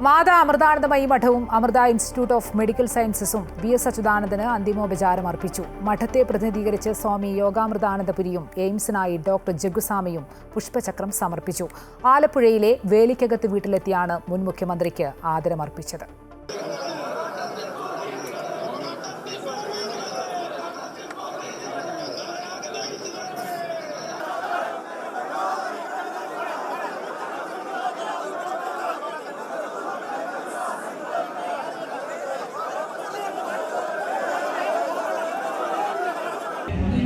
മാതാ അമൃതാനന്ദമയി മഠവും Amrita institute of medical സയൻസസും V S അച്യുതാനന്ദന് അന്തിമോപചാരം അർപ്പിച്ചു. മഠത്തെ പ്രതിനിധീകരിച്ച് സ്വാമി യോഗാമൃതാനന്ദപുരിയും എയിംസിനായി ഡോക്ടർ ജഗുസാമിയും പുഷ്പചക്രം സമർപ്പിച്ചു. ആലപ്പുഴയിലെ വേലിക്കകത്ത് വീട്ടിലെത്തിയാണ് മുൻ മുഖ്യമന്ത്രിക്ക് ആദരമർപ്പിച്ചത്. Yeah.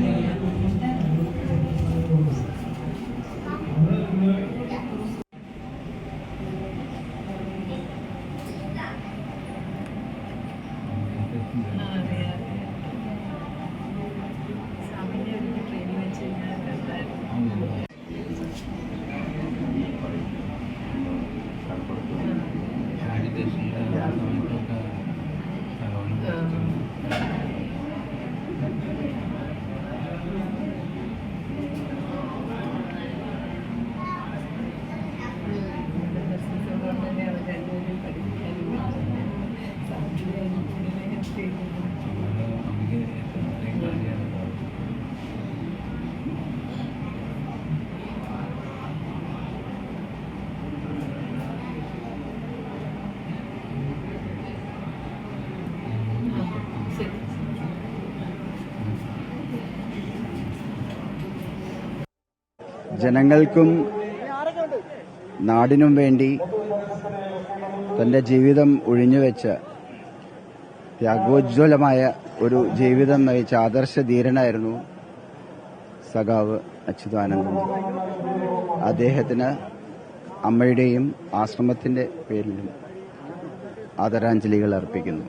ജനങ്ങൾക്കും നാടിനും വേണ്ടി തന്റെ ജീവിതം ഒഴിഞ്ഞുവെച്ച ത്യാഗോജ്വലമായ ഒരു ജീവിതം നയിച്ച ആദർശ ധീരനായിരുന്നു സഖാവ് അച്യുതാനന്ദൻ അദ്ദേഹത്തിന് അമ്മയുടെയും ആശ്രമത്തിന്റെ പേരിലും ആദരാഞ്ജലികൾ അർപ്പിക്കുന്നു.